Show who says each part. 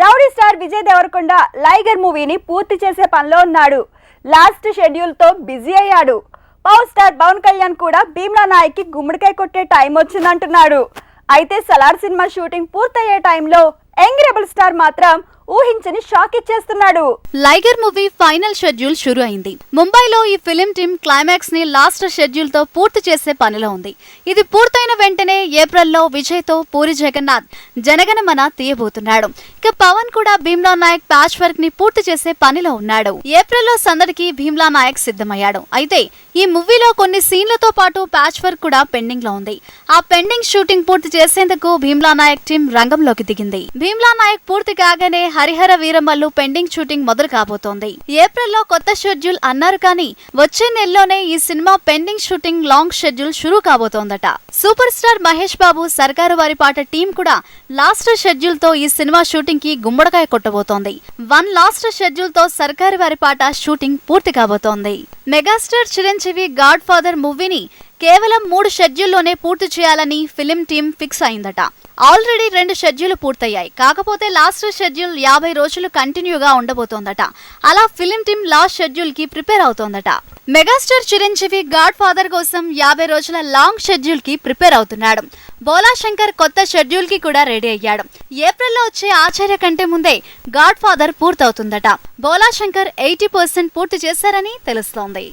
Speaker 1: Rowdy star Vijay Devarakonda Liger మూవీని పూర్తి చేసే పనిలో ఉన్నాడు. లాస్ట్ షెడ్యూల్తో బిజీ అయ్యాడు. పవర్ స్టార్ పవన్ కళ్యాణ్ కూడా భీమ్లా నాయక్కి గుమ్మడికాయ కొట్టే టైం వచ్చిందంటున్నాడు. అయితే సలార్ సినిమా షూటింగ్ పూర్తయ్యే టైంలో యంగ్ రెబల్ స్టార్ మాత్రం ఊహించని షాక్ ఇచ్చేస్తున్నాడు.
Speaker 2: లైగర్ మూవీ ఫైనల్ షెడ్యూల్ షురు అయింది. ముంబైలో ఈ ఫిలిం టీమ్ క్లైమాక్స్ని లాస్ట్ షెడ్యూల్తో పూర్తి చేసే పనిలో ఉంది. ఇది పూర్తయిన వెంటనే ఏప్రిల్లో విజయ్తో పూరి జగన్నాథ్ జనగణమన తీయబోతున్నాడు. ఇక పవన్ కూడా భీమ్లా నాయక్ ప్యాచ్ వర్క్ని పూర్తి చేసే పనిలో ఉన్నాడు. ఏప్రిల్లో సందడికి భీమ్లా నాయక్ సిద్ధమయ్యాడు. అయితే ఈ మూవీలో కొన్ని సీన్లతో పాటు ప్యాచ్ వర్క్ కూడా పెండింగ్లో ఉంది. ఆ పెండింగ్ షూటింగ్ పూర్తి చేసేందుకు భీమ్లా నాయక్ టీం రంగంలోకి దిగింది. భీమ్లా నాయక్ పూర్తి కాగానే హరిహర వీరమల్లు పెండింగ్ షూటింగ్ మొదలు కాబోతోంది. ఏప్రిల్లో కొత్త షెడ్యూల్ అన్నారు కానీ వచ్చే నెలలోనే ఈ cinema pending shooting long schedule షురూ కాబోతోందట. సూపర్ స్టార్ మహేష్ బాబు సర్కారు వారి పాట టీం కూడా లాస్ట్ షెడ్యూల్తో ఈ సినిమా షూటింగ్కి గుమ్మడికాయ కొట్టబోతోంది. వన్ లాస్ట్ షెడ్యూల్తో సర్కారు వారి పాట షూటింగ్ పూర్తి కాబోతోంది. మెగాస్టార్ చిరంజీవి గాడ్ ఫాదర్ మూవీని కేవలం మూడు షెడ్యూల్లోనే పూర్తి చేయాలని ఫిలిం టీం ఫిక్స్ అయిందట. ఆల్రెడీ రెండు షెడ్యూల్ పూర్తయ్యాయి. కాకపోతే లాస్ట్ షెడ్యూల్ యాభై రోజులు కంటిన్యూగా ఉండబోతోందట. అలా ఫిలిం టీం లాస్ట్ షెడ్యూల్కి ప్రిపేర్ అవుతోందట. మెగాస్టార్ చిరంజీవి గాడ్ ఫాదర్ కోసం యాభై రోజుల లాంగ్ షెడ్యూల్కి ప్రిపేర్ అవుతున్నాడు. బోలాశంకర్ కొత్త షెడ్యూల్కి కూడా రెడీ అయ్యాడు. ఏప్రిల్లో వచ్చే ఆచార్య కంటే ముందే గాడ్ ఫాదర్ పూర్తవుతుందట. బోలాశంకర్ ఎయిటీ పర్సెంట్ పూర్తి చేశారని తెలుస్తోంది.